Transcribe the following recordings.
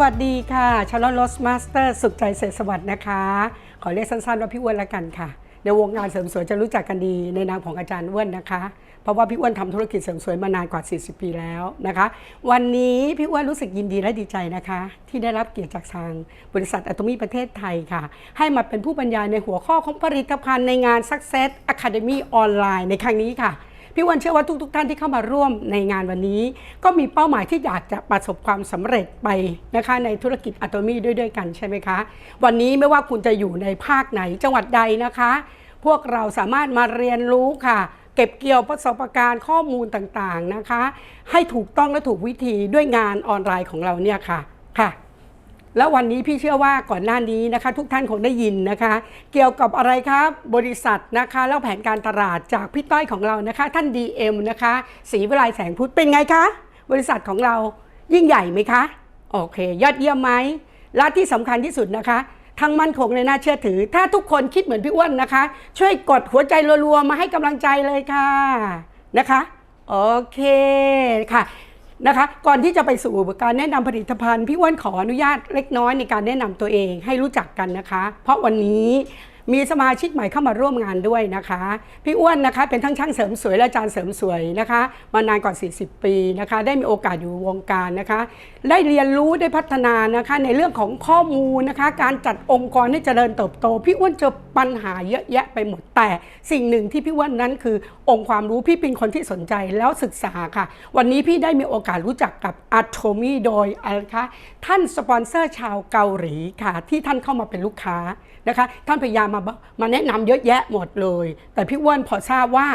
สวัสดีค่ะชาร์ลลอสมาสเตอร์สุขใจเศรษสวัสดิ์นะคะ ขอเรียกสั้นๆว่าพี่อ้วนละกันค่ะ ในวงการเสริมสวยจะรู้จักกันดีในนามของอาจารย์อ้วนนะคะ เพราะว่าพี่อ้วนทำธุรกิจเสริมสวยมานานกว่า 40 ปีแล้วนะคะ วันนี้พี่อ้วนรู้สึกยินดีและดีใจนะคะ ที่ได้รับเกียรติจากทางบริษัทอะตมีประเทศไทยค่ะ ให้มาเป็นผู้บรรยายในหัวข้อของผลิตภัณฑ์ในงาน Success Academy ออนไลน์ในครั้งนี้ค่ะ พี่วันเชื่อว่าทุกๆทท่านที่เข้ามาร่วมในงานวันนี้ ก็มีเป้าหมายที่อยากจะประสบความสำเร็จไปนะคะในธุรกิจอะตอมี่ด้วยด้วยกันใช่ไหมคะ วันนี้ไม่ว่าคุณจะอยู่ในภาคไหนจังหวัดใดนะคะ พวกเราสามารถมาเรียนรู้ค่ะเก็บเกี่ยวประสบการณ์ข้อมูลต่างๆนะคะ ให้ถูกต้องและถูกวิธีด้วยงานออนไลน์ของเราเนี่ยค่ะค่ะ แล้ววันนี้พี่เชื่อว่าก่อนหน้านี้นะคะ ทุกท่านคงได้ยินนะคะ เกี่ยวกับอะไรครับบริษัทนะคะแล้วแผนการตลาดจากพี่ต้อยของเรานะคะ ท่าน DM นะคะศรีวิไลแสงพุทธเป็นไงคะ บริษัทของเรายิ่งใหญ่ไหมคะ โอเค ยอดเยี่ยมไหมและที่สำคัญที่สุดนะคะทั้งมั่นคงเลยน่าเชื่อถือ ถ้าทุกคนคิดเหมือนพี่อ้วนนะคะ ช่วยกดหัวใจรัวๆมาให้กำลังใจเลยค่ะนะคะ โอเคค่ะ นะคะ ก่อนที่จะไปสู่การแนะนำผลิตภัณฑ์ พี่อ้วนขออนุญาตเล็กน้อยในการแนะนำตัวเองให้รู้จักกันนะคะ เพราะวันนี้ มีสมาชิกใหม่เข้ามาร่วมงานด้วยนะคะ พี่อ้วนนะคะเป็นทั้งช่างเสริมสวยและอาจารย์เสริมสวยนะคะ มานานกว่า 40 ปีนะคะ ได้มีโอกาสอยู่วงการนะคะ ได้เรียนรู้ได้พัฒนานะคะในเรื่องของข้อมูลนะคะ การจัดองค์กรให้เจริญเติบโต พี่อ้วนเจอปัญหาเยอะแยะไปหมดแต่สิ่งหนึ่งที่พี่อ้วนนั้นคือองค์ความรู้พี่เป็นคนที่สนใจแล้วศึกษาค่ะ วันนี้พี่ได้มีโอกาสรู้จักกับอัตโทมีโดยอะไรคะท่านสปอนเซอร์ชาวเกาหลีค่ะ ที่ท่านเข้ามาเป็นลูกค้า นะคะ ท่านพยายามมามาแนะนำเยอะแยะหมดเลย แต่พี่อ้วนพอทราบว่า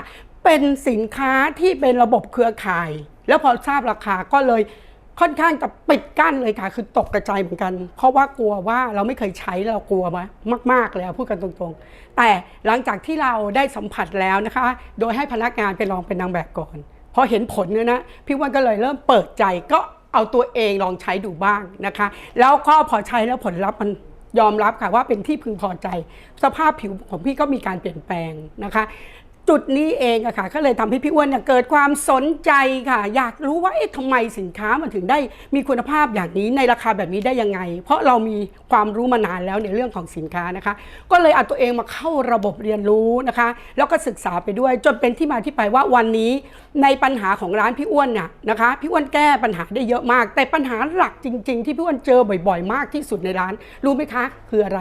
เป็นสินค้าที่เป็นระบบเครือข่าย แล้วพอทราบราคาก็เลยค่อนข้างจะปิดกั้นเลยค่ะ คือตกกระจายเหมือนกัน เพราะว่ากลัวว่าเราไม่เคยใช้เรากลัวมามากๆเลยพูดกันตรงๆ แต่หลังจากที่เราได้สัมผัสแล้วนะคะ โดยให้พนักงานไปลองเป็นนางแบบก่อนพอเห็นผลเนี่ยนะพี่วันก็เลยเริ่มเปิดใจก็เอาตัวเองลองใช้ดูบ้างนะคะ แล้วก็พอใช้แล้วผลลัพธ์มัน ยอมรับค่ะว่าเป็นที่พึงพอใจ สภาพผิวของพี่ก็มีการเปลี่ยนแปลงนะคะ จุดนี้เองอะค่ะก็เลยทำให้พี่อ้วนเนี่ยเกิดความสนใจค่ะ อยากรู้ว่าเอ๊ะทำไมสินค้ามันถึงได้มีคุณภาพอย่างนี้ในราคาแบบนี้ได้ยังไง เพราะเรามีความรู้มานานแล้วในเรื่องของสินค้านะคะ ก็เลยเอาตัวเองมาเข้าระบบเรียนรู้นะคะ แล้วก็ศึกษาไปด้วยจนเป็นที่มาที่ไปว่าวันนี้ในปัญหาของร้านพี่อ้วนน่ะนะคะพี่อ้วนแก้ปัญหาได้เยอะมาก แต่ปัญหาหลักจริง ๆ ที่พี่อ้วนเจอบ่อย ๆ มากที่สุดในร้าน รู้ไหมคะ คืออะไร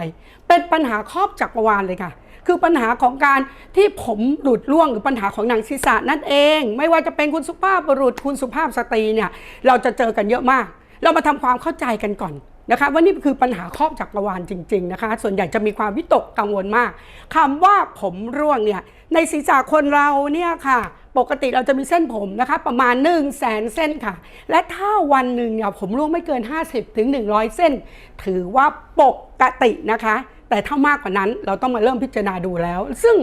เป็นปัญหาครอบจักรวาลเลยค่ะ คือปัญหาของการที่ผมหลุดร่วงหรือปัญหาของหนังศีรษะนั่นเอง ไม่ว่าจะเป็นคุณสุภาพบุรุษคุณสุภาพสตรีเนี่ยเราจะเจอกันเยอะมาก เรามาทำความเข้าใจกันก่อนนะคะว่านี่คือปัญหาครอบจักรวาลจริง ๆนะคะ ส่วนใหญ่จะมีความวิตกกังวลมากคำว่าผมร่วงเนี่ยในศีรษะคนเราเนี่ยค่ะ ปกติเราจะมีเส้นผมนะคะ ประมาณ1 0 0 0 0แสนเส้นค่ะ และถ้าวันหนึ่งเนี่ยผมร่วงไม่เกิน 50ถึง100 เส้น ถือว่าปกตินะคะ แต่ถ้ามากกว่านั้นเราต้องมาเริ่มพิจารณาดูแล้ว ซึ่ง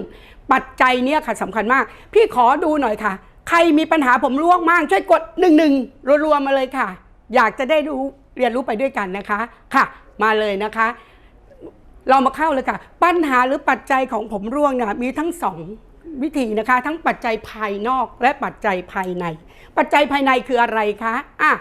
ปัจจัยเนี้ยค่ะสำคัญมาก พี่ขอดูหน่อยค่ะ ใครมีปัญหาผมร่วงมาก ช่วยกดหนึ่งหนึ่งรัวๆมาเลยค่ะ อยากจะได้รู้เรียนรู้ไปด้วยกันนะคะค่ะ มาเลยนะคะ เรามาเข้าเลยค่ะ ปัญหาหรือปัจจัยของผมร่วงเนี่ยมีทั้งสอง วิธีนะคะ ทั้งปัจจัยภายนอกและปัจจัยภายใน ปัจจัยภายในคืออะไรคะอะ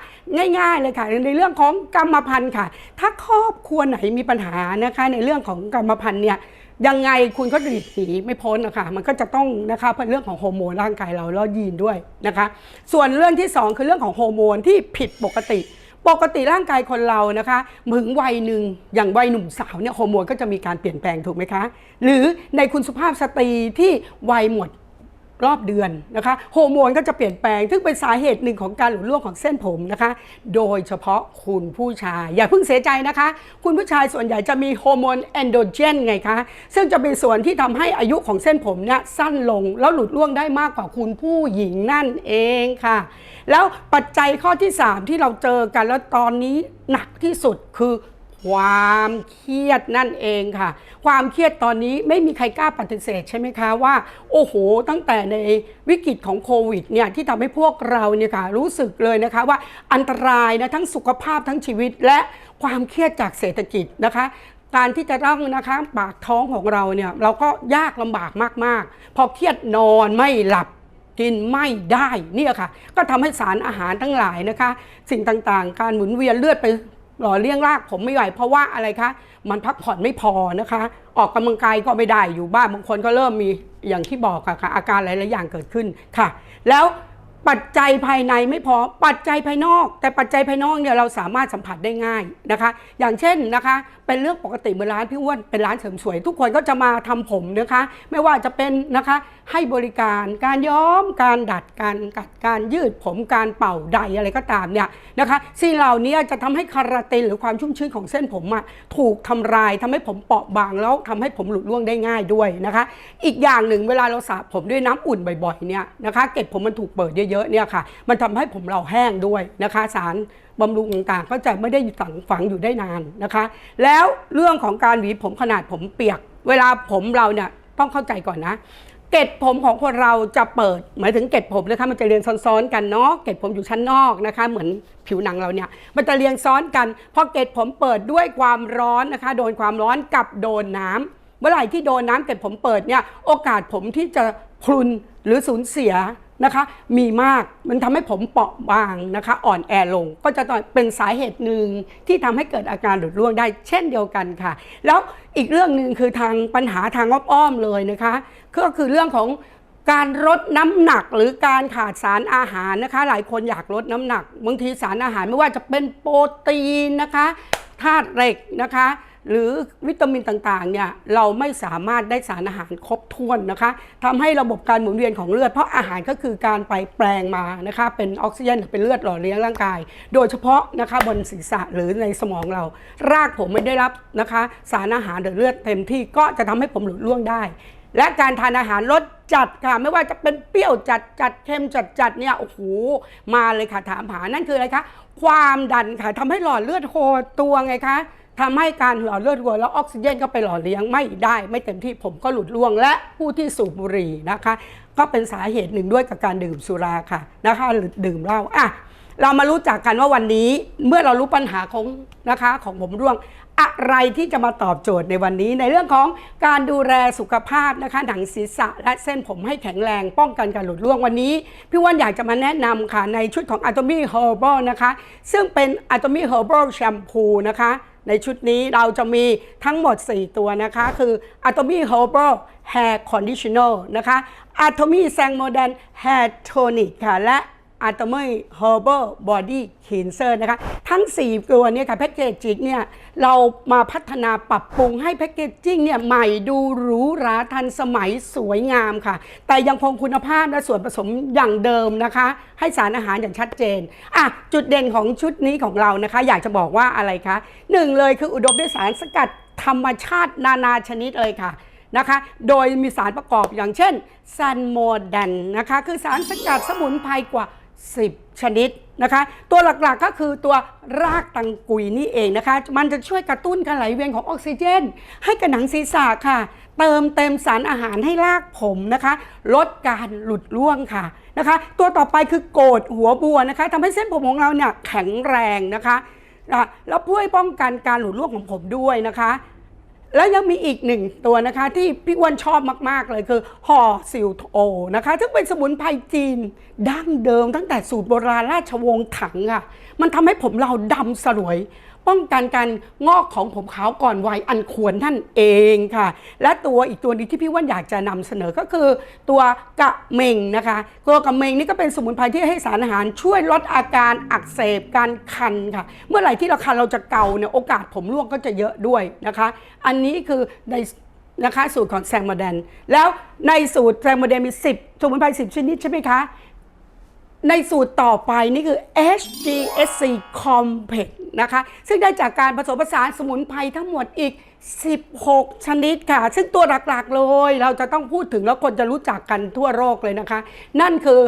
ง่ายๆเลยค่ะ ในเรื่องของกรรมพันธุ์ค่ะ ถ้าครอบครัวไหนมีปัญหานะคะ ในเรื่องของกรรมพันธุ์เนี่ยยังไงคุณก็หลีกหนีไม่พ้นนะคะมันก็จะต้องนะคะเป็นเรื่องของฮอร์โมนร่างกายเราแล้วยีนด้วยนะคะ ส่วนเรื่องที่สองคือเรื่องของฮอร์โมนที่ผิดปกติ ปกติร่างกายคนเรานะคะถึงวัยหนึ่งอย่างวัยหนุ่มสาวเนี่ยฮอร์โมนก็จะมีการเปลี่ยนแปลงถูกไหมคะ หรือในคุณสุภาพสตรีที่วัยหมด รอบเดือนนะคะฮอร์โมนก็จะเปลี่ยนแปลง ซึ่งเป็นสาเหตุหนึ่งของการหลุดร่วงของเส้นผมนะคะ โดยเฉพาะคุณผู้ชาย อย่าเพิ่งเสียใจนะคะ คุณผู้ชายส่วนใหญ่จะมีฮอร์โมนแอนโดรเจนไงคะ ซึ่งจะเป็นส่วนที่ทำให้อายุของเส้นผมเนี่ยสั้นลง แล้วหลุดร่วงได้มากกว่าคุณผู้หญิงนั่นเองค่ะ แล้วปัจจัยข้อที่ 3 ที่เราเจอกันแล้วตอนนี้หนักที่สุดคือ ความเครียดนั่นเองค่ะ ความเครียดตอนนี้ไม่มีใครกล้าปฏิเสธใช่ไหมคะว่า โอ้โห ตั้งแต่ในวิกฤตของโควิดเนี่ยที่ทำให้พวกเราเนี่ยค่ะรู้สึกเลยนะคะว่าอันตรายนะทั้งสุขภาพทั้งชีวิตและความเครียดจากเศรษฐกิจนะคะการที่จะต้องนะคะปากท้องของเราเนี่ยเราก็ยากลำบากมากๆ พอเครียดนอนไม่หลับกินไม่ได้เนี่ยค่ะ ก็ทำให้สารอาหารทั้งหลายนะคะ สิ่งต่างๆ การหมุนเวียนเลือดไป หล่อเลี้ยงรากผมไม่ไหวเพราะว่าอะไรคะ มันพักผ่อนไม่พอนะคะ ออกกำลังกายก็ไม่ได้อยู่บ้านบางคนก็เริ่มมีอย่างที่บอกค่ะอาการหลายๆอย่างเกิดขึ้นค่ะ แล้ว ปัจจัยภายในไม่พอปัจจัยภายนอก แต่ปัจจัยภายนอกเนี่ยเราสามารถสัมผัสได้ง่ายนะคะ อย่างเช่นนะคะ เป็นเรื่องปกติเหมือนร้านพี่อ้วนเป็นร้านเสริมสวย ทุกคนก็จะมาทำผมนะคะ ไม่ว่าจะเป็นนะคะให้บริการการย้อมการดัดการกัดการยืดผมการเป่าใดอะไรก็ตามเนี่ยนะคะสิ่งเหล่านี้จะทำให้คาราตินหรือความชุ่มชื้นของเส้นผมอะถูกทำลายทำให้ผมเปราะบางแล้วทำให้ผมหลุดร่วงได้ง่ายด้วยนะคะ อีกอย่างหนึ่งเวลาเราสระผมด้วยน้ำอุ่นบ่อยๆเนี่ยนะคะเกล็ดผมมันถูกเปิดเยอะๆเนี่ยค่ะ มันทำให้ผมเราแห้งด้วยนะคะ สารบำรุงต่างๆก็จะไม่ได้ฝังฝังอยู่ได้นานนะคะ แล้วเรื่องของการหวีผมขนาดผมเปียก เวลาผมเราเนี่ยต้องเข้าใจก่อนนะเกล็ดผมของคนเราจะเปิด หมายถึงเกล็ดผมนะคะมันจะเรียงซ้อนๆกันเนาะเกล็ดผมอยู่ชั้นนอกนะคะ เหมือนผิวหนังเราเนี่ยมันจะเรียงซ้อนกันพอเกล็ดผมเปิดด้วยความร้อนนะคะ โดนความร้อนกับโดนน้ำเมื่อไหร่ที่โดนน้ำเกล็ดผมเปิดเนี่ยโอกาสผมที่จะพรุนหรือสูญเสีย นะคะมีมากมันทำให้ผมเปราะบางนะคะอ่อนแอลง ก็จะเป็นสาเหตุหนึ่งที่ทำให้เกิดอาการหลุดร่วงได้เช่นเดียวกันค่ะ แล้วอีกเรื่องหนึ่งคือทางปัญหาทางอ้อมๆเลยนะคะก็คือเรื่องของการลดน้ำหนักหรือการขาดสารอาหารนะคะ หลายคนอยากลดน้ำหนักบางทีสารอาหารไม่ว่าจะเป็นโปรตีนนะคะธาตุเหล็กนะคะ หรือวิตามินต่างๆเนี่ยเราไม่สามารถได้สารอาหารครบถ้วนนะคะทำให้ระบบการหมุนเวียนของเลือด เพราะอาหารก็คือการไปแปลงมานะคะเป็นออกซิเจนเป็นเลือดหล่อเลี้ยงร่างกาย โดยเฉพาะนะคะบนศีรษะหรือในสมองเรา รากผมไม่ได้รับนะคะสารอาหารหรือเลือดเต็มที่ก็จะทำให้ผมหลุดร่วงได้ และการทานอาหารรสจัดค่ะไม่ว่าจะเป็นเปรี้ยวจัดจัดเค็มจัดจัดเนี่ยโอ้โหมาเลยค่ะถามหานั่นคืออะไรคะความดันค่ะทำให้หลอดเลือดโหดตัวไงคะ ทำให้การหล่อเลือดหัวแล้วออกซิเจนก็ไปหล่อเลี้ยงไม่ได้ ไม่เต็มที่ผมก็หลุดร่วงและผู้ที่สูบบุหรี่นะคะ ก็เป็นสาเหตุหนึ่งด้วยกับการดื่มสุราค่ะนะคะหรือดื่มเหล้าอะเรามารู้จักกันว่าวันนี้เมื่อเรารู้ปัญหาของนะคะของผมร่วง อะไรที่จะมาตอบโจทย์ในวันนี้ ในเรื่องของการดูแลสุขภาพนะคะหนังศีรษะ และเส้นผมให้แข็งแรงป้องกันการหลุดร่วงวันนี้ พี่ว่านอยากจะมาแนะนำค่ะในชุดของ Atomy Herbal นะคะ ซึ่งเป็น Atomy Herbal Shampoo นะคะ ในชุดนี้เราจะมีทั้งหมด 4 ตัวนะคะ คือ Atomy Herbal Hair Conditioner นะคะ Atomy Sang Modern Hair Tonic ค่ะและ Atomy Herbal Body Cleanser นเซอร์นะคะ ทั้ง 4 ตัวเนี้ค่ะแพ็กเกจจิ้งเนี่ยเรามาพัฒนาปรับปรุงให้แพ็กเกจจิ้งเนี่ยใหม่ดูหรูหราทันสมัยสวยงามค่ะ แต่ยังคงคุณภาพและส่วนผสมอย่างเดิมนะคะ ให้สารอาหารอย่างชัดเจนอะจุดเด่นของชุดนี้ของเรานะคะ อยากจะบอกว่าอะไรคะหนึ่งเลยคืออุดมด้วยสารสกัดธรรมชาตินานาชนิดเลยค่ะนะคะ โดยมีสารประกอบอย่างเช่นซันโมแดนนะคะ คือสารสกัดสมุนไพรกว่า 10 ชนิดนะคะ ตัวหลักๆก็คือตัวรากตังกุยนี่เองนะคะ มันจะช่วยกระตุ้นการไหลเวียนของออกซิเจน ให้กับหนังศีรษะค่ะ เติมเต็มสารอาหารให้รากผมนะคะ ลดการหลุดร่วงค่ะนะคะ ตัวต่อไปคือโกดหัวบัวนะคะทำให้เส้นผมของเราเนี่ยแข็งแรงนะคะอะแล้วเพื่อป้องกันการหลุดร่วงของผมด้วยนะคะ แล้วยังมีอีกหนึ่งตัวนะคะ ที่พี่อ้วนชอบมาก ๆ เลยคือห่อซิลโอนะคะ ซึ่งเป็นสมุนไพรจีนดั้งเดิมตั้งแต่สูตรโบราณราชวงศ์ถังอะ่ะ มันทำให้ผมเราดำสลวย ป้องกันการงอกของผมขาวก่อนวัยอันควรนั่นเองค่ะ และตัวอีกตัวนี้ที่พี่ว่านอยากจะนำเสนอก็คือ ตัวกะเมงนะคะตัวกะเมงนี่ก็เป็นสมุนไพรที่ให้สารอาหารช่วยลดอาการอักเสบการคันค่ะ เมื่อไหร่ที่เราคันเราจะเกาเนี่ยโอกาสผมร่วงก็จะเยอะด้วยนะคะ อันนี้คือในนะคะสูตรของแซงโมเดนแล้วในสูตรแซงโมเดนมี 10 สมุนไพร10 ชนิดใช่ไหมคะ ในสูตรต่อไปนี่คือ HGSC Complex นะคะ ซึ่งได้จากการผสมผสานสมุนไพรทั้งหมดอีก 16 ชนิดค่ะ ซึ่งตัวหลักๆเลย เราจะต้องพูดถึงแล้วคนจะรู้จักกันทั่วโลกเลยนะคะ นั่นคือ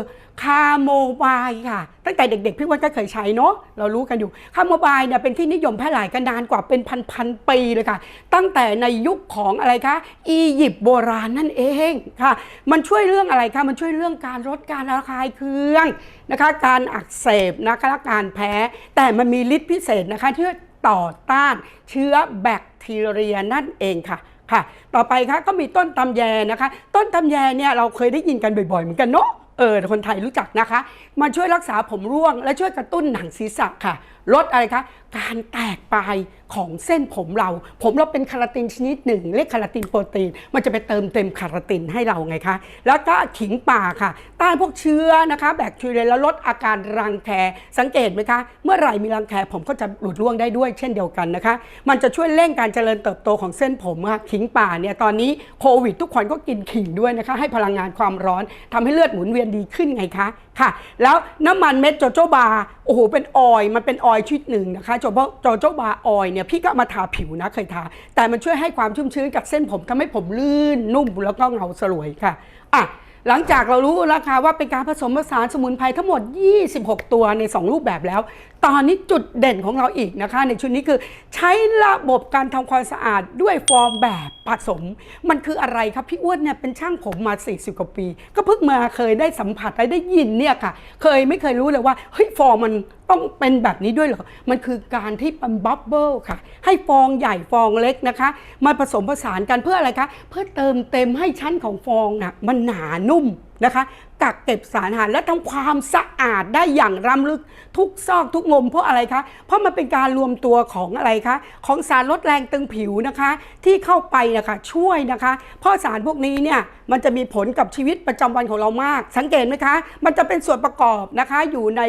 คาโมไมล์ค่ะ ตั้งแต่เด็กๆ พี่วันก็เคยใช้เนาะเรารู้กันอยู่คาโมไมล์เนี่ยเป็นที่นิยมแพร่หลายกันนานกว่าเป็นพันๆปีเลยค่ะ ตั้งแต่ในยุคของอะไรคะอียิปต์โบราณนั่นเองค่ะ มันช่วยเรื่องอะไรคะมันช่วยเรื่องการลดการระคายเคืองนะคะ การอักเสบนะคะการแพ้ แต่มันมีฤทธิ์พิเศษนะคะที่ ต่อต้านเชื้อแบคทีเรียนั่นเองค่ะค่ะ ต่อไปคะก็มีต้นตำแยนะคะ ต้นตำแยเนี่ยเราเคยได้ยินกันบ่อยๆ เหมือนกันเนาะเออคนไทยรู้จักนะคะ มาช่วยรักษาผมร่วง และช่วยกระตุ้นหนังศีรษะค่ะลดอะไรคะการแตกปลายของเส้นผมเรา ผมเราเป็นคาราตินชนิดหนึ่งเรียกคาราตินโปรตีน มันจะไปเติมเต็มคาราตินให้เราไงคะ แล้วก็ขิงป่าค่ะต้านพวกเชื้อนะคะ แบคทีเรียแล้วลดอาการรังแคสังเกตไหมคะ เมื่อไหร่มีรังแคผมก็จะหลุดร่วงได้ด้วยเช่นเดียวกันนะคะ มันจะช่วยเร่งการเจริญเติบโตของเส้นผมค่ะขิงป่าเนี่ยตอนนี้โควิด ทุกคนก็กินขิงด้วยนะคะ ให้พลังงานความร้อนทำให้เลือดหมุนเวียนดีขึ้นไงคะค่ะ แล้วน้ำมันเม็ดโจโจบา อ้โหเป็นออยมันเป็นออยชนิดหนึ่งนะคะโจโจโจโจบาออยเนี่ยพี่ก็มาทาผิวนะเคยทา แต่มันช่วยให้ความชุ่มชื้นกับเส้นผมทำให้ผมลื่นนุ่มแล้วก็เงาสลวยค่ะอะหลังจากเรารู้แล้วค่ะว่าเป็นการผสมผสานสมุนไพรทั้งหมด 26 ตัวใน 2 รูปแบบแล้ว ตอนนี้จุดเด่นของเราอีกนะคะ ในชุดนี้คือใช้ระบบการทำความสะอาดด้วยฟอร์มแบบผสม มันคืออะไรครับพี่อ้วนเนี่ยเป็นช่างผมมา 40 กว่าปี ก็เพิ่งมาเคยได้สัมผัสและได้ยินเนี่ยค่ะ เคยไม่เคยรู้เลยว่าเฮ้ยฟอร์มมันต้องเป็นแบบนี้ด้วยเหรอ มันคือการที่มันบับเบิลค่ะ ให้ฟองใหญ่ฟองเล็กนะคะ มาผสมผสานกันเพื่ออะไรคะ เพื่อเติมเต็มให้ชั้นของฟองน่ะมันหนานุ่มนะคะ กักเก็บสารอาหาร และทำความสะอาดได้อย่างล้ำลึกทุกซอกทุกมุมเพราะอะไรคะ เพราะมันเป็นการรวมตัวของอะไรคะ ของสารลดแรงตึงผิวนะคะ ที่เข้าไปนะคะช่วยนะคะ เพราะสารพวกนี้เนี่ยมันจะมีผลกับชีวิตประจำวันของเรามาก สังเกตไหมคะ มันจะเป็นส่วนประกอบนะคะอยู่ใน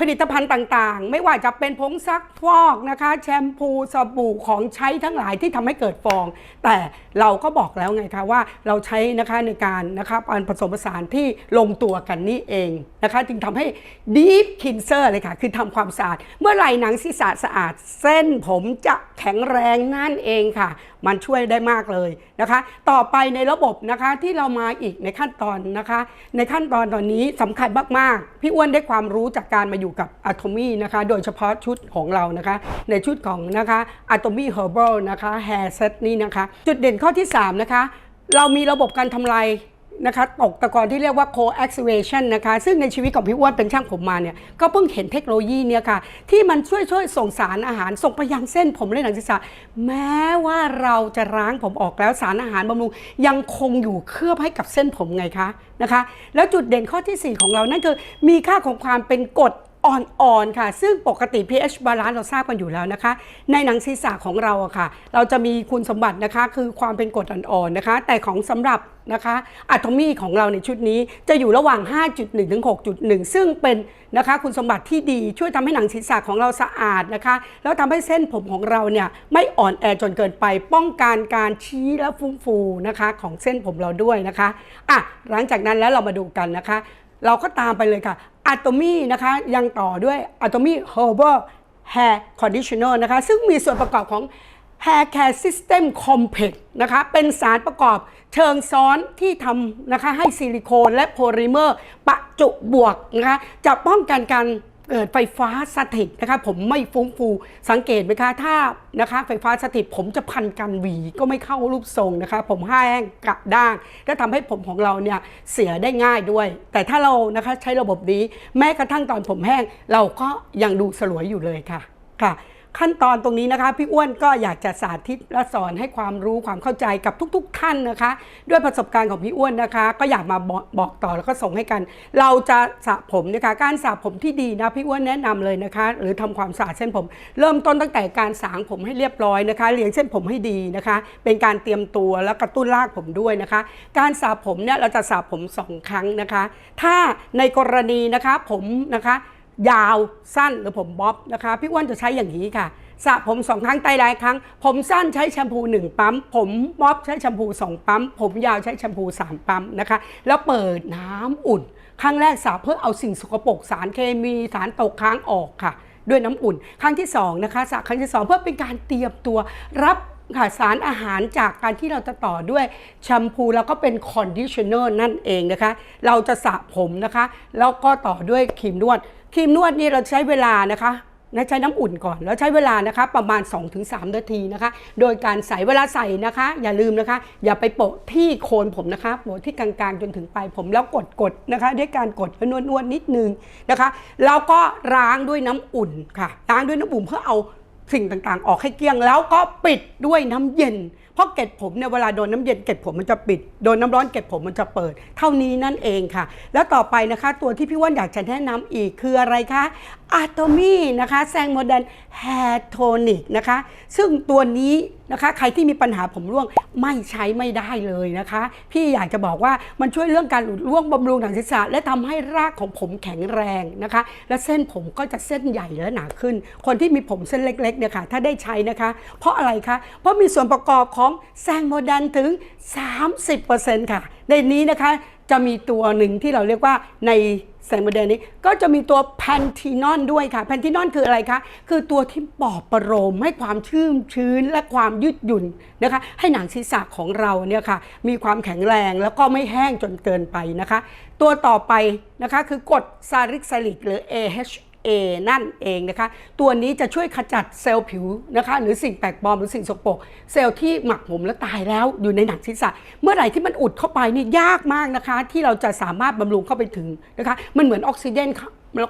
ผลิตภัณฑ์ต่างๆ ไม่ว่าจะเป็นผงซักฟอกนะคะ แชมพูสบู่ของใช้ทั้งหลายที่ทำให้เกิดฟอง แต่เราก็บอกแล้วไงคะว่าเราใช้นะคะในการนะคะการผสมผสานที่ลงตัวกันนี่เองนะคะ จึงทำให้ Deep Cleanser เลยค่ะ คือทำความสะอาด เมื่อไหร่หนังศีรษะสะอาด เส้นผมจะแข็งแรงนั่นเองค่ะ มันช่วยได้มากเลยนะคะ ต่อไปในระบบนะคะที่เรามาอีกในขั้นตอนนะคะ ในขั้นตอนตอนนี้สำคัญมากๆ พี่อ้วนได้ความรู้จากการมาอยู่กับอาตมี่นะคะ โดยเฉพาะชุดของเรานะคะ ในชุดของนะคะ Atomy Herbal นะคะแฮร์เซตนี่นะคะ จุดเด่นข้อที่ 3 นะคะ เรามีระบบการทำลาย นะคะตกตะกอนที่เรียกว่า co-activation นะคะซึ่งในชีวิตของพี่อ้วนเป็นช่างผมมาเนี่ยก็เพิ่งเห็นเทคโนโลยีเนี่ยค่ะที่มันช่วยช่วยส่งสารอาหารส่งไปยังเส้นผมและหนังศีรษะแม้ว่าเราจะล้างผมออกแล้วสารอาหารบำรุงยังคงอยู่เคลือบให้กับเส้นผมไงคะนะคะ แล้วจุดเด่นข้อทีสี่4 ของเรานั่นคือมีค่าของความเป็นกรด อ่อนๆค่ะ ซึ่งปกติ pH balance เราทราบกันอยู่แล้วนะคะ ในหนังศีรษะของเราอะค่ะ เราจะมีคุณสมบัตินะคะ คือความเป็นกรดอ่อนๆนะคะ แต่ของสำหรับนะคะอะตอมีของเราในชุดนี้จะอยู่ระหว่าง 5.1 ถึง 6.1 ซึ่งเป็นนะคะคุณสมบัติที่ดีช่วยทำให้หนังศีรษะของเราสะอาดนะคะ แล้วทำให้เส้นผมของเราเนี่ยไม่อ่อนแอจนเกินไป ป้องกันการชี้และฟุ้งฟูนะคะของเส้นผมเราด้วยนะคะอะหลังจากนั้นแล้วเรามาดูกันนะคะ เราก็ตามไปเลยค่ะอะต m มี่นะคะยังต่อด้วยอะต m มี่ Herbal Hair Conditioner นะคะ ซึ่งมีส่วนประกอบของ Hair Care System Complex นะคะ เป็นสารประกอบเชิงซ้อนที่ทำนะคะให้ซิลิโคนและโพลิเมอร์ ประจุบวกนะคะ จะป้องกันการ เกิดไฟฟ้าสถิตนะคะผมไม่ฟุ้งฟูสังเกตไหมคะถ้านะคะไฟฟ้าสถิตผมจะพันกันหวีก็ไม่เข้ารูปทรงนะคะ ผมแห้งกระด้างและทำให้ผมของเราเนี่ยเสียได้ง่ายด้วย แต่ถ้าเรานะคะใช้ระบบนี้แม้กระทั่งตอนผมแห้ง เราก็ยังดูสลวยอยู่เลยค่ะค่ะ ขั้นตอนตรงนี้นะคะ พี่อ้วนก็อยากจะสาธิตและสอนให้ความรู้ความเข้าใจกับทุก ๆ ท่านนะคะ ด้วยประสบการณ์ของพี่อ้วนนะคะ ก็อยากมาบอกบอกต่อแล้วก็ส่งให้กัน เราจะสระผมนะคะการสระผมที่ดีนะพี่อ้วนแนะนำเลยนะคะ หรือทำความสะอาดเส้นผม เริ่มต้นตั้งแต่การสางผมให้เรียบร้อยนะคะเลี้ยงเส้นผมให้ดีนะคะ เป็นการเตรียมตัวและกระตุ้นรากผมด้วยนะคะ การสระผมเนี่ยเราจะสระผมสองครั้งนะคะ ถ้าในกรณีนะคะผมนะคะ ยาวสั้นหรือผมบ๊อบนะคะ พี่อ้วนจะใช้อย่างนี้ค่ะสระผมสองครั้งไตรายครั้ง ผมสั้นใช้แชมพูหนึ่งปั๊ม ผมบ๊อบใช้แชมพูสองปั๊ม ผมยาวใช้แชมพูสามปั๊มนะคะ แล้วเปิดน้ำอุ่น ครั้งแรกสระเพื่อเอาสิ่งสกปรกสารเคมีสารตกค้างออกค่ะ ด้วยน้ำอุ่น ครั้งที่สองนะคะสระครั้งที่สองเพื่อเป็นการเตรียมตัวรับค่ะสารอาหารจากการที่เราจะต่อด้วยแชมพูแล้วก็เป็นคอนดิชเนอร์นั่นเองนะคะ เราจะสระผมนะคะ แล้วก็ต่อด้วยครีมนวด ครีมนวดนี่เราใช้เวลานะคะนะใช้น้ำอุ่นก่อนแล้วใช้เวลานะคะประมาณ 2-3 นาทีนะคะ โดยการใส่เวลาใส่นะคะ อย่าลืมนะคะ อย่าไปโปะที่โคนผมนะคะโปะที่กลางๆจนถึงปลายผมแล้วกดกดๆนะคะ ด้วยการกดนวดนวดๆนิดนึงนะคะแล้วก็ล้างด้วยน้ำอุ่นค่ะล้างด้วยน้ำอุ่นเพื่อเอาสิ่งต่างๆ ออกให้เกลี้ยงแล้วก็ปิดด้วยน้ำเย็น เพราะเกล็ดผมเนี่ยเวลาโดนน้ำเย็นเกล็ดผมมันจะปิด โดนน้ำร้อนเกล็ดผมมันจะเปิด เท่านี้นั่นเองค่ะ แล้วต่อไปนะคะ ตัวที่พี่ว่านอยากจะแนะนำอีกคืออะไรคะ อะโตมี่นะคะแซงโมเดนแฮโทนิกนะคะซึ่งตัวนี้นะคะใครที่มีปัญหาผมร่วงไม่ใช้ไม่ได้เลยนะคะ พี่อยากจะบอกว่ามันช่วยเรื่องการหลุดร่วงบำรุงหนังศีรษะ และทำให้รากของผมแข็งแรงนะคะ และเส้นผมก็จะเส้นใหญ่และหนาขึ้น คนที่มีผมเส้นเล็กๆเนี่ยค่ะถ้าได้ใช้นะคะ เพราะอะไรคะ เพราะมีส่วนประกอบของแซงโมเดนถึง 30%ค่ะ ในนี้นะคะจะมีตัวหนึ่งที่เราเรียกว่าใน แสงโมเดลนี้ก็จะมีตัวแพนทีนอนด้วยค่ะแพนทีนอนคืออะไรคะคือตัวที่ปอบประโลมให้ความชื่นชื้นและความยืดหยุ่นนะคะ ให้หนังศีรษะของเราเนี่ยค่ะมีความแข็งแรงแล้วก็ไม่แห้งจนเกินไปนะคะ ตัวต่อไปนะคะคือกรดซาริกไซลิกหรือ AHA นั่นเองนะคะ ตัวนี้จะช่วยขจัดเซลล์ผิวนะคะ หรือสิ่งแปลกปลอมหรือสิ่งสกปรกเซลล์ที่หมักหมมแล้วตายแล้วอยู่ในหนังศีรษะ เมื่อไหร่ที่มันอุดเข้าไปนี่ยากมากนะคะ ที่เราจะสามารถบำรุงเข้าไปถึงนะคะ มันเหมือนออกซิเจน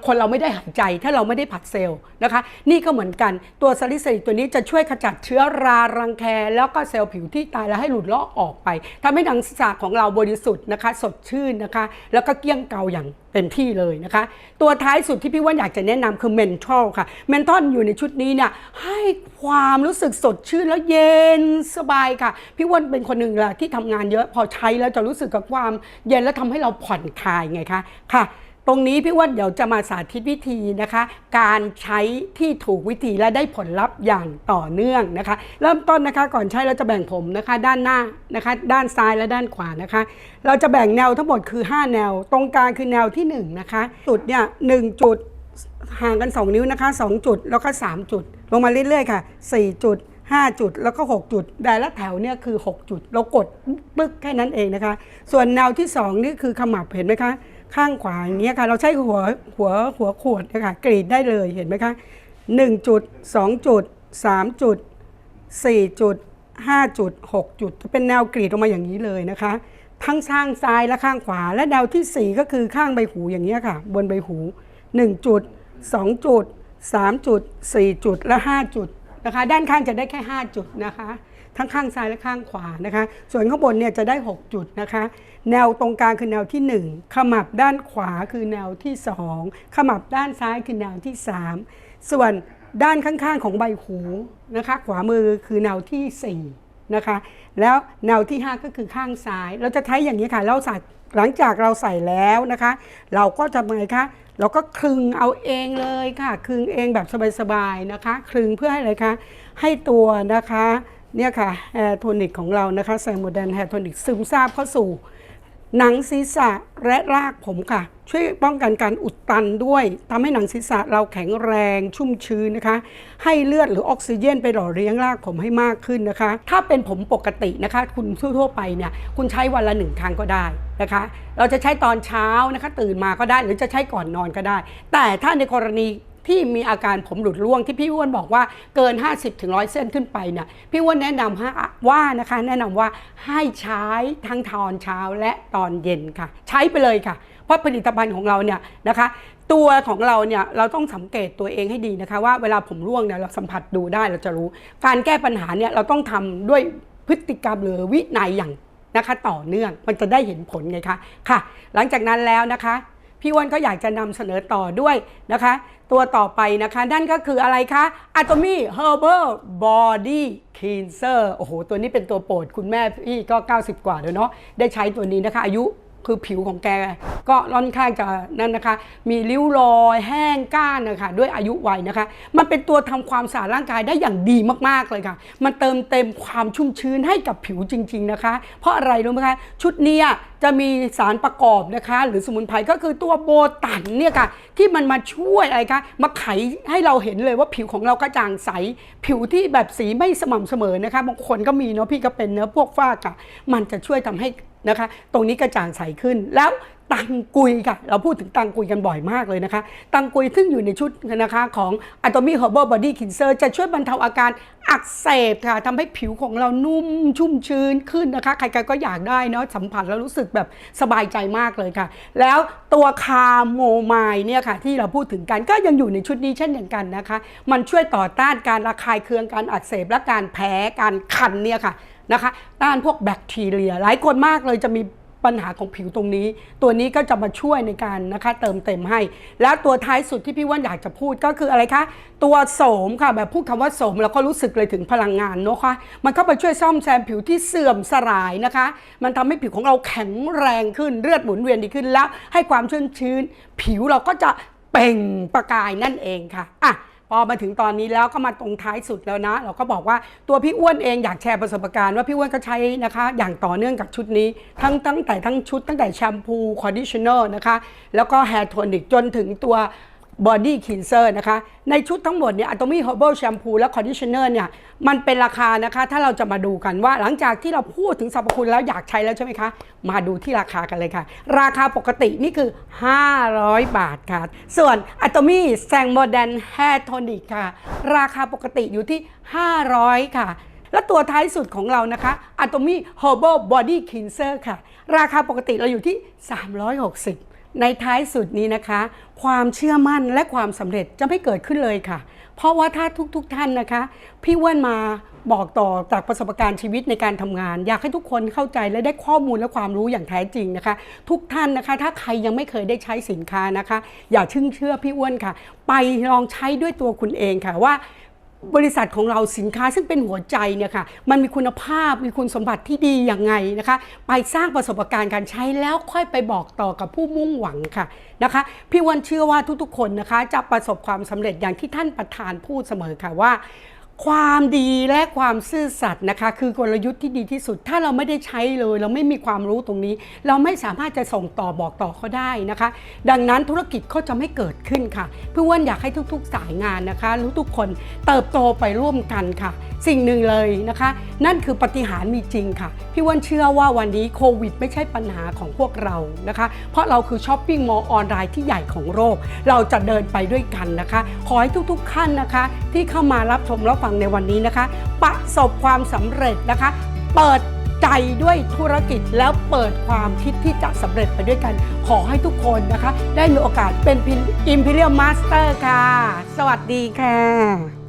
คนเราไม่ได้หายใจถ้าเราไม่ได้ผัดเซลล์นะคะ นี่ก็เหมือนกันตัวซาลิซิลิกตัวนี้จะช่วยขจัดเชื้อรารังแคแล้วก็เซลล์ผิวที่ตายแล้วให้หลุดลอกออกไปทำให้หนังศีรษะของเราบริสุทธิ์นะคะ สดชื่นนะคะ แล้วก็เกลี้ยงเกาอย่างเต็มที่เลยนะคะ ตัวท้ายสุดที่พี่ว่านอยากจะแนะนำคือเมนทอลค่ะเมนทอลอยู่ในชุดนี้เนี่ยให้ความรู้สึกสดชื่นแล้วเย็นสบายค่ะ พี่ว่านเป็นคนหนึ่งแหละที่ทำงานเยอะพอใช้แล้วจะรู้สึกกับความเย็นและทำให้เราผ่อนคลายไงคะค่ะ ตรงนี้พี่ว่าเดี๋ยวจะมาสาธิตวิธีนะคะ การใช้ที่ถูกวิธีและได้ผลลัพธ์อย่างต่อเนื่องนะคะ เริ่มต้นนะคะก่อนใช้เราจะแบ่งผมนะคะ ด้านหน้านะคะ ด้านซ้ายและด้านขวานะคะ เราจะแบ่งแนวทั้งหมดคือ 5 แนว ตรงกลางคือแนวที่ 1 นะคะ จุดเนี่ยหจุดห่างกัน 2 นิ้วนะคะ 2 จุดแล้วก็ 3 จุด ลงมาเรื่อยๆค่ะ 4 จุด 5 จุดแล้วก็ 6 จุด แต่ละแถวเนี่ยคือ 6 จุด เรากดปึ๊กแค่นั้นเองนะคะ ส่วนแนวที่ 2 นี่คือขมับเห็นไหมคะ ข้างขวาอย่างเงี้ยค่ะเราใช้หัวหัวหัวขวดนะคะกรีดได้เลยเห็นไหมคะ1จุด2จุด3จุด4จุด5จุด6จุดจะเป็นแนวกรีดออกมาอย่างนี้เลยนะคะ ทั้งข้างซ้ายและข้างขวา และแนวทีสี่4ก็คือข้างใบหูอย่างเงี้ยค่ะ บนใบหู1จุด2จุด3จุด4จุดและ5จุดนะคะ ด้านข้างจะได้แค่5จุดนะคะ ทั้งข้างซ้ายและข้างขวานะคะ ส่วนข้างบนเนี่ยจะได้ 6 จุดนะคะ แนวตรงกลางคือแนวที่ 1 ขมับด้านขวาคือแนวที่ 2 ขมับด้านซ้ายคือแนวที่ 3 ส่วนด้านข้างๆของใบหูนะคะ ขวามือคือแนวที่4นะคะ แล้วแนวที่ 5 ก็คือข้างซ้าย เราจะใช้อย่างนี้ค่ะ เราใส่หลังจากเราใส่แล้วนะคะ เราก็จะไงคะเราก็คลึงเอาเองเลยค่ะ คลึงเองแบบสบายๆนะคะ คลึงเพื่อให้อะไรคะ ให้ตัวนะคะ เนี่ยค่ะแฮร์โทนิกของเรานะคะแซโมเดนแฮร์โทนิกซึมซาบเข้าสู่ หนังศีรษะและรากผมค่ะ ช่วยป้องกันการอุดตันด้วยทำให้หนังศีรษะเราแข็งแรงชุ่มชื้นนะคะ ให้เลือดหรือออกซิเจนไปหล่อเลี้ยงรากผมให้มากขึ้นนะคะ ถ้าเป็นผมปกตินะคะ คุณทั่วๆไปเนี่ยคุณใช้วันละหนึ่งครั้งก็ได้นะคะ เราจะใช้ตอนเช้านะคะ ตื่นมาก็ได้หรือจะใช้ก่อนนอนก็ได้ แต่ถ้าในกรณี ที่มีอาการผมหลุดร่วงที่พี่อ้วนบอกว่าเกิน50ถึงเส้นขึ้นไปเนี่ยพี่อ้วนแนะนำว่านะคะแนะนำว่าให้ใช้ทั้งตอนเช้าและตอนเย็นค่ะ ใช้ไปเลยค่ะ เพราะผลิตภัณฑ์ของเราเนี่ยนะคะตัวของเราเนี่ยเราต้องสังเกตตัวเองให้ดีนะคะว่าเวลาผมร่วงเนี่ยเราสัมผัสดูได้เราจะรู้ การแก้ปัญหาเนี่ยเราต้องทำด้วยพฤติกรรมหรือวินัยอย่างนะคะต่อเนื่องมันจะได้เห็นผลไงคะค่ะ หลังจากนั้นแล้วนะคะ พี่อ้วนก็อยากจะนำเสนอต่อด้วยนะคะ ตัวต่อไปนะคะ นั่นก็คืออะไรคะ Atomy Herbal Body Cleanser โอ้โห ตัวนี้เป็นตัวโปรดคุณแม่พี่ก็ 90 กว่าแล้วเนาะได้ใช้ตัวนี้นะคะ อายุคือผิวของแกก็ร่อนข้างจะนั่นนะคะ มีริ้วรอยแห้งก้านนะคะด้วยอายุวัยนะคะ มันเป็นตัวทำความสะอาดร่างกายได้อย่างดีมากๆเลยค่ะ มันเติมเต็มความชุ่มชื้นให้กับผิวจริง ๆนะคะ เพราะอะไรรู้ไหมคะ ชุดเนี้ย จะมีสารประกอบนะคะ หรือสมุนไพรก็คือตัวโบตันเนี่ยค่ะที่มันมาช่วยอะไรคะมาไขให้เราเห็นเลยว่าผิวของเรากระจ่างใส ผิวที่แบบสีไม่สม่ำเสมอนะคะบางคนก็มีเนาะพี่ก็เป็นเนื้อะพวกฝ้ากะมันจะช่วยทำให้นะคะ ตรงนี้กระจ่างใสขึ้นแล้ว ตังกุยค่ะ เราพูดถึงตังกุยกันบ่อยมากเลยนะคะ ตังกุยซึ่งอยู่ในชุดนะคะของ Atomy Herbal Body Cleanser จะช่วยบรรเทาอาการอักเสบค่ะทำให้ผิวของเรานุ่มชุ่มชื้นขึ้นนะคะ ใครๆก็อยากได้เนาะสัมผัสแล้วรู้สึกแบบสบายใจมากเลยค่ะ แล้วตัวคาโมไมล์เนี่ยค่ะที่เราพูดถึงกันก็ยังอยู่ในชุดนี้เช่นเดียวกันนะคะ มันช่วยต่อต้านการระคายเคืองการอักเสบและการแพ้การคันเนี่ยค่ะนะคะต้านพวกแบคทีเรีย หลายคนมากเลยจะมี ปัญหาของผิวตรงนี้ ตัวนี้ก็จะมาช่วยในการนะคะเติมเต็มให้ แล้วตัวท้ายสุดที่พี่ว่านอยากจะพูดก็คืออะไรคะ ตัวโสมค่ะแบบพูดคำว่าโสมเราก็รู้สึกเลยถึงพลังงานเนอะคะมันเข้าไปช่วยซ่อมแซมผิวที่เสื่อมสลายนะคะ มันทำให้ผิวของเราแข็งแรงขึ้นเลือดหมุนเวียนดีขึ้นแล้วให้ความชื้นชื้น ผิวเราก็จะเป่งประกายนั่นเองค่ะอะ อมาถึงตอนนี้แล้วก็มาตรงท้ายสุดแล้วนะ เราก็บอกว่าตัวพี่อ้วนเองอยากแชร์ประสบการณ์ว่าพี่อ้วนก็ใช้นะคะ อย่างต่อเนื่องกับชุดนี้ ทั้งตั้งแต่ทั้งชุดตั้งแต่แชมพูคอนดิชเนอร์นะคะ แล้วก็แฮร์โทนิกจนถึงตัว บอดี้คินเซอร์นะคะ ในชุดทั้งหมดเนี่ยอะตอมี่เฮอร์เบิลแชมพูและคอนดิชเนอร์เนี่ยมันเป็นราคานะคะ ถ้าเราจะมาดูกันว่าหลังจากที่เราพูดถึงสรรพคุณแล้วอยากใช้แล้วใช่ไหมคะ มาดูที่ราคากันเลยค่ะ ราคาปกตินี่คือ 500 บาทค่ะ ส่วนอะตอมี่แซงโมเดนแฮร์โทนิกค่ะ ราคาปกติอยู่ที่ 500 ค่ะและตัวท้ายสุดของเรานะคะ Atomy Herbal Body Cleanser ค่ะ ราคาปกติเราอยู่ที่ 360 ในท้ายสุดนี้นะคะ ความเชื่อมั่นและความสำเร็จจะไม่เกิดขึ้นเลยค่ะ เพราะว่าถ้าทุกๆทท่านนะคะ พี่อ้วนมาบอกต่อจากประสบการณ์ชีวิตในการทำงาน อยากให้ทุกคนเข้าใจและได้ข้อมูลและความรู้อย่างแท้จริงนะคะ ทุกท่านนะคะ ถ้าใครยังไม่เคยได้ใช้สินค้านะคะ อย่าชึ่งเชื่อพี่อ้วนค่ะ ไปลองใช้ด้วยตัวคุณเองค่ะว่า บริษัทของเราสินค้าซึ่งเป็นหัวใจเนี่ยค่ะมันมีคุณภาพมีคุณสมบัติที่ดีอย่างไงนะคะ ไปสร้างประสบการณ์การใช้แล้วค่อยไปบอกต่อกับผู้มุ่งหวังค่ะนะคะ พี่วันเชื่อว่าทุกๆคนนะคะจะประสบความสำเร็จอย่างที่ท่านประธานพูดเสมอค่ะว่า ความดีและความซื่อสัตย์นะคะ คือกลยุทธ์ที่ดีที่สุด ถ้าเราไม่ได้ใช้เลย เราไม่มีความรู้ตรงนี้ เราไม่สามารถจะส่งต่อบอกต่อเขาได้นะคะ ดังนั้นธุรกิจก็จะไม่เกิดขึ้นค่ะพี่อ้วนอยากให้ทุกๆ สายงานนะคะรู้ทุกคนเติบโตไปร่วมกันค่ะ สิ่งหนึ่งเลยนะคะ นั่นคือปฏิหารมีจริงค่ะพี่อ้วนเชื่อว่าวันนี้โควิด ไม่ใช่ปัญหาของพวกเรานะคะ เพราะเราคือช้อปปิ้งมอลล์ออนไลน์ที่ใหญ่ของโลกเราจะเดินไปด้วยกันนะคะขอให้ทุกๆท่านนะคะ ที่เข้ามารับชมรับฟังในวันนี้นะคะ ประสบความสำเร็จนะคะ เปิดใจด้วยธุรกิจแล้วเปิดความคิดที่จะสำเร็จไปด้วยกัน ขอให้ทุกคนนะคะ ได้มีโอกาสเป็น Imperial Master ค่ะ สวัสดีค่ะ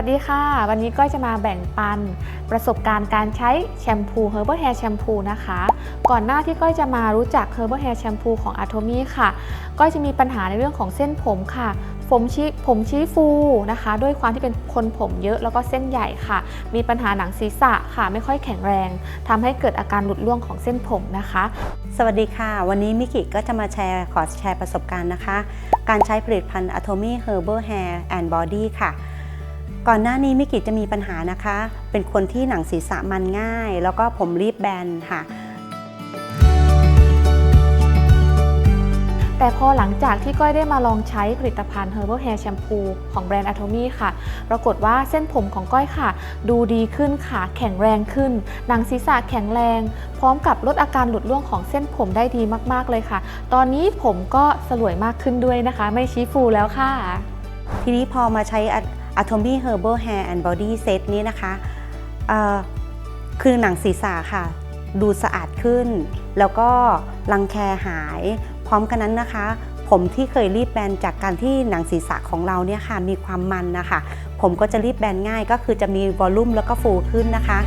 วัสดีค่ะ วันนี้ก็จะมาแบ่งปันประสบการณ์การใช้แชมพู Herbal Hair Shampoo นะคะ ก่อนหน้าที่ก้อยจะมารู้จัก Herbal Hair Shampoo ของ Atomy ค่ะก้อยจะมีปัญหาในเรื่องของเส้นผมค่ะผมชี้ผมชี้ฟูนะคะ ด้วยความที่เป็นคนผมเยอะแล้วก็เส้นใหญ่ค่ะ มีปัญหาหนังศีรษะค่ะ ไม่ค่อยแข็งแรงทำให้เกิดอาการหลุดร่วงของเส้นผมนะคะ สวัสดีค่ะ วันนี้มิกิก็จะมาแชร์ขอแชร์ประสบการณ์นะคะ การใช้ผลิตภัณฑ์ Atomy Herbal Hair and Body ค่ะ ก่อนหน้านี้มิกิจะมีปัญหานะคะ เป็นคนที่หนังศีรษะมันง่าย แล้วก็ผมรีบแบนค่ะ แต่พอหลังจากที่ก้อยได้มาลองใช้ผลิตภัณฑ์ Herbal Hair Shampoo ของแบรนด์ Atomy ค่ะ ปรากฏว่าเส้นผมของก้อยค่ะ ดูดีขึ้นค่ะ แข็งแรงขึ้น หนังศีรษะแข็งแรง พร้อมกับลดอาการหลุดร่วงของเส้นผมได้ดีมากๆเลยค่ะ ตอนนี้ผมก็สลวยมากขึ้นด้วยนะคะ ไม่ชี้ฟูแล้วค่ะ ทีนี้พอมาใช้ Atomy Herbal Hair and Body Set นี้นะคะคือหนังศีรษะค่ะ ดูสะอาดขึ้น แล้วก็รังแคหาย พร้อมกันนั้นนะคะ ผมที่เคยรีบแบนจากการที่หนังศีรษะของเราเนี่ยค่ะมีความมันนะคะ ผมก็จะรีบแบนง่ายก็คือจะมีวอลลุ่มแล้วก็ฟูขึ้นนะคะ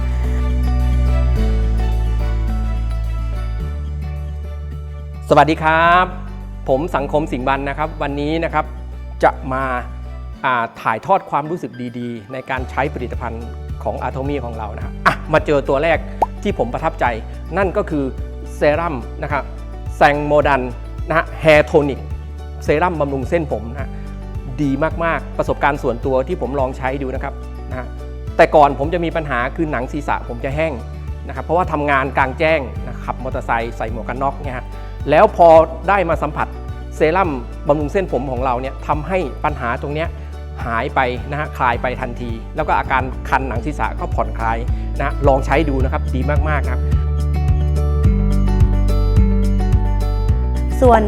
สวัสดีครับ ผมสังคมสิงห์บันนะครับ วันนี้นะครับจะมา ถ่ายทอดความรู้สึกดีๆ ในการใช้ผลิตภัณฑ์ของอาโทมีของเรานะครับมาเจอตัวแรกที่ผมประทับใจ นั่นก็คือเซรั่มนะครับแซงโมดันนะฮะแฮร์โทนิกเซรั่มบำรุงเส้นผมนะฮะดีมากๆ ประสบการณ์ส่วนตัวที่ผมลองใช้ดูนะครับนะฮะแต่ก่อนผมจะมีปัญหาคือหนังศีรษะผมจะแห้งนะครับเพราะว่าทำงานกลางแจ้งนะขับมอเตอร์ไซค์ใส่หมวกกันน็อกเนี่ยฮะแล้วพอได้มาสัมผัสเซรั่มบำรุงเส้นผมของเราเนี่ยทำให้ปัญหาตรงเนี้ย หายไปนะฮะคลายไปทันที แล้วก็อาการคันหนังศีรษะก็ผ่อนคลายนะฮะลองใช้ดูนะครับดีมากๆครับส่วน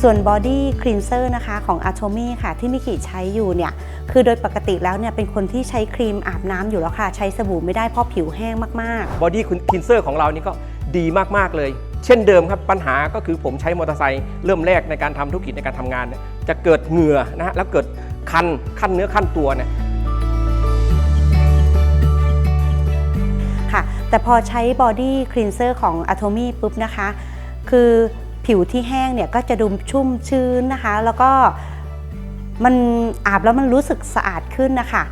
ส่วน Body Cleanser นะคะของ Atomy ค่ะที่มิกิใช้อยู่เนี่ยคือโดยปกติแล้วเนี่ยเป็นคนที่ใช้ครีมอาบน้ำอยู่แล้วค่ะ ใช้สบู่ไม่ได้เพราะผิวแห้งมากบอดี้คินเซอร์ของเรานี่ก็ดีมาก ๆ เลยเชช่นเดิมครับปัญหาก็คือผมใช้มอเตอร์ไซค์เริ่มแรกในการทำธุรกิจในการทำงานเนี่ยจะเกิดเหงื่อนะฮะแล้วเกิด คันคันเนื้อคันตัวเนี่ยค่ะ แต่พอใช้บอดี้คลีนเซอร์ของ Atomy ปุ๊บนะคะ คือผิวที่แห้งเนี่ยก็จะดูชุ่มชื้นนะคะ แล้วก็มันอาบแล้วมันรู้สึกสะอาดขึ้นนะคะ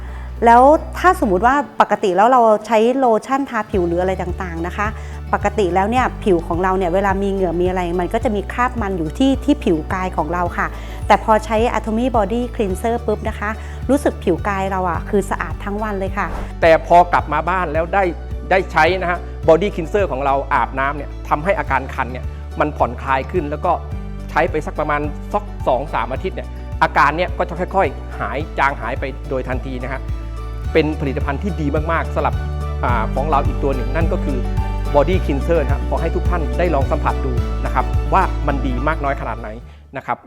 แล้วถ้าสมมุติว่าปกติแล้วเราใช้โลชั่นทาผิวหรืออะไรต่างๆนะคะ ปกติแล้วเนี่ยผิวของเราเนี่ยเวลามีเหงื่อมีอะไร มันก็จะมีคราบมันอยู่ที่ที่ผิวกายของเราค่ะ แต่พอใช้ Atomy Body Cleanser ปุ๊บนะคะ รู้สึกผิวกายเราอะคือสะอาดทั้งวันเลยค่ะ แต่พอกลับมาบ้านแล้วได้ได้ใช้นะฮะบอดี้คินเซอร์ของเราอาบน้ำเนี่ยทำให้อาการคันเนี่ยมันผ่อนคลายขึ้นแล้วก็ใช้ไปสักประมาณสักสองสามอาทิตย์เนี่ยอาการเนี่ยก็จะค่อยๆ หายจางหายไปโดยทันทีนะฮะเป็นผลิตภัณฑ์ที่ดีมากๆสำหรับอของเราอีกตัวหนึ่งนั่นก็คือ บอดี้คินเซอร์นะครับขอให้ทุกท่านได้ลองสัมผัสดูนะครับว่ามันดีมากน้อยขนาดไหนนะครับ